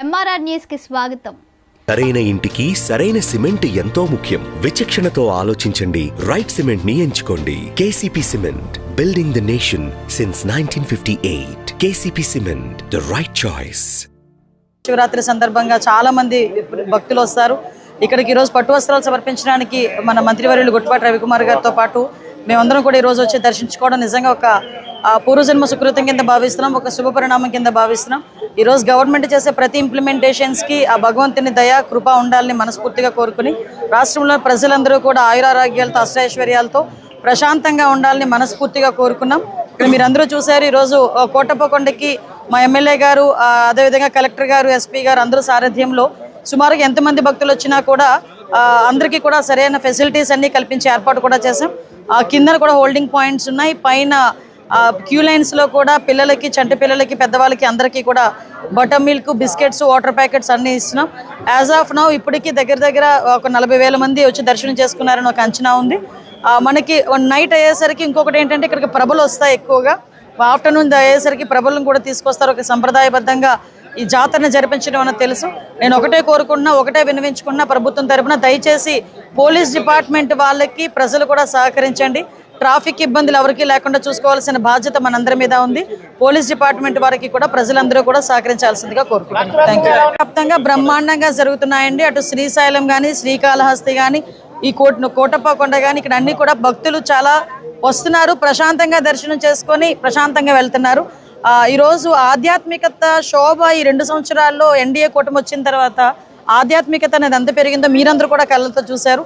MRR న్యూస్కి స్వాగతం. సరైన ఇంటికి సరైన సిమెంట్ ఎంతో ముఖ్యం. విచక్షణతో ఆలోచించండి. రైట్ సిమెంట్ని ఎంచుకోండి KCP cement building the nation since nineteen fifty eight KCP cement the right choice Shivaratri సందర్భంగా చాలా మంది భక్తులు వస్తారు. ఇక్కడికి ఈరోజు పట్టు వస్త్రాలు సమర్పించడానికి మన మంత్రివర్యులు గుట్టుపాటి రవికుమార్ గారితో పాటు మేమందరం కూడా ఈరోజు వచ్చి దర్శించుకోవడం నిజంగా ఒక పూర్వజన్మ సుకృతం కింద భావిస్తున్నాం ఒక శుభ పరిణామం కింద భావిస్తున్నాం. ఈరోజు గవర్నమెంట్ చేసే ప్రతి ఇంప్లిమెంటేషన్స్కి ఆ భగవంతుని దయ కృప ఉండాలని మనస్ఫూర్తిగా కోరుకుని రాష్ట్రంలో ప్రజలందరూ కూడా ఆయురారోగ్యాలతో అష్టైశ్వర్యాలతో ప్రశాంతంగా ఉండాలని మనస్ఫూర్తిగా కోరుకున్నాం. మీరందరూ చూశారు ఈరోజు కోటప్పకొండకి మా ఎమ్మెల్యే గారు అదేవిధంగా కలెక్టర్ గారు ఎస్పీ గారు అందరూ సారథ్యంలో సుమారుగా ఎంతమంది భక్తులు వచ్చినా కూడా అందరికీ కూడా సరైన ఫెసిలిటీస్ అన్నీ కల్పించే ఏర్పాటు కూడా చేసాం ఆ, కిందన కూడా హోల్డింగ్ పాయింట్స్ ఉన్నాయి. పైన క్యూ లైన్స్లో కూడా పిల్లలకి చంటి పిల్లలకి పెద్దవాళ్ళకి అందరికీ కూడా butter milk biscuits water packets అన్నీ ఇస్తున్నాం. యాజ్ ఆఫ్ నౌ ఇప్పటికీ దగ్గర దగ్గర ఒక నలభై వేల మంది వచ్చి దర్శనం చేసుకున్నారని ఒక అంచనా ఉంది. మనకి నైట్ అయ్యేసరికి ఇంకొకటి ఏంటంటే ఇక్కడికి ప్రభలు వస్తాయి ఎక్కువగా. ఆఫ్టర్నూన్ అయ్యేసరికి ప్రభలను కూడా తీసుకొస్తారు. ఒక సంప్రదాయబద్ధంగా ఈ జాతరను జరిపించడం అని తెలుసు. నేను ఒకటే కోరుకున్నా ఒకటే వినవించుకున్నా ప్రభుత్వం తరపున దయచేసి పోలీస్ డిపార్ట్మెంట్ వాళ్ళకి ప్రజలు కూడా సహకరించండి. ట్రాఫిక్ ఇబ్బందులు ఎవరికీ లేకుండా చూసుకోవాల్సిన బాధ్యత మనందరి మీద ఉంది. పోలీస్ డిపార్ట్మెంట్ వారికి కూడా ప్రజలందరూ కూడా సహకరించాల్సిందిగా కోరుకుంటున్నాను వ్యాప్తంగా బ్రహ్మాండంగా జరుగుతున్నాయండి. అటు శ్రీశైలం కానీ శ్రీకాళహస్తి కానీ ఈ కోట కోటప్పకొండ కానీ ఇక్కడ అన్ని కూడా భక్తులు చాలా వస్తున్నారు. ప్రశాంతంగా దర్శనం చేసుకొని ప్రశాంతంగా వెళ్తున్నారు. ఆ, ఈరోజు ఆధ్యాత్మికత శోభ ఈ రెండు సంవత్సరాల్లో ఎన్డీఏ కూటమి వచ్చిన తర్వాత ఆధ్యాత్మికత అనేది ఎంత పెరిగిందో మీరందరూ కూడా కళ్ళతో చూశారు.